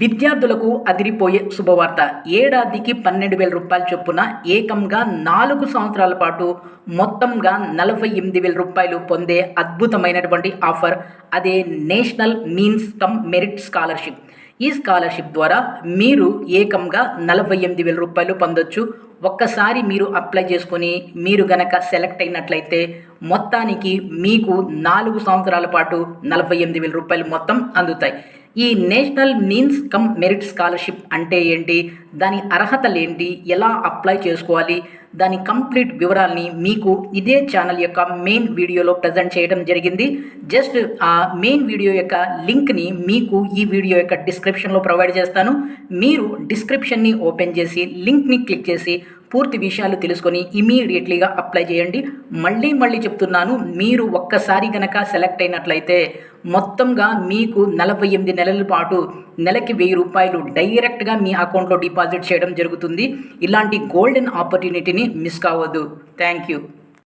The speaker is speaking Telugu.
విద్యార్థులకు అదిరిపోయే శుభవార్త. ఏడాదికి పన్నెండు వేల రూపాయల చొప్పున ఏకంగా నాలుగు సంవత్సరాల పాటు మొత్తంగా నలభై ఎనిమిది వేల రూపాయలు పొందే అద్భుతమైనటువంటి ఆఫర్. అదే national means cum merit scholarship. ఈ స్కాలర్షిప్ ద్వారా మీరు ఏకంగా నలభై ఎనిమిది వేల రూపాయలు పొందొచ్చు. ఒక్కసారి మీరు అప్లై చేసుకొని మీరు గనక సెలెక్ట్ అయినట్లయితే మొత్తానికి మీకు నాలుగు సంవత్సరాల పాటు నలభై ఎనిమిది వేల రూపాయలు మొత్తం అందుతాయి. ఈ national means cum merit scholarship అంటే ఏంటి? దాని అర్హతలు ఏంటి? ఎలా అప్లై చేసుకోవాలి? దాని కంప్లీట్ వివరాల్ని మీకు ఇదే ఛానల్ యొక్క మెయిన్ వీడియోలో ప్రజెంట్ చేయడం జరిగింది. జస్ట్ ఆ మెయిన్ వీడియో యొక్క లింక్ని మీకు ఈ వీడియో యొక్క డిస్క్రిప్షన్లో ప్రొవైడ్ చేస్తాను. మీరు డిస్క్రిప్షన్ని ఓపెన్ చేసి లింక్ని క్లిక్ చేసి పూర్తి విషయాలు తెలుసుకొని ఇమీడియట్లీగా అప్లై చేయండి. మళ్ళీ మళ్ళీ చెప్తున్నాను మీరు ఒక్కసారి గనక సెలెక్ట్ అయినట్లయితే మొత్తంగా మీకు నలభై ఎనిమిది నెలల పాటు నెలకి వెయ్యి రూపాయలు డైరెక్ట్గా మీ అకౌంట్లో డిపాజిట్ చేయడం జరుగుతుంది. ఇలాంటి గోల్డెన్ ఆపర్చునిటీని మిస్ కావద్దు. Thank you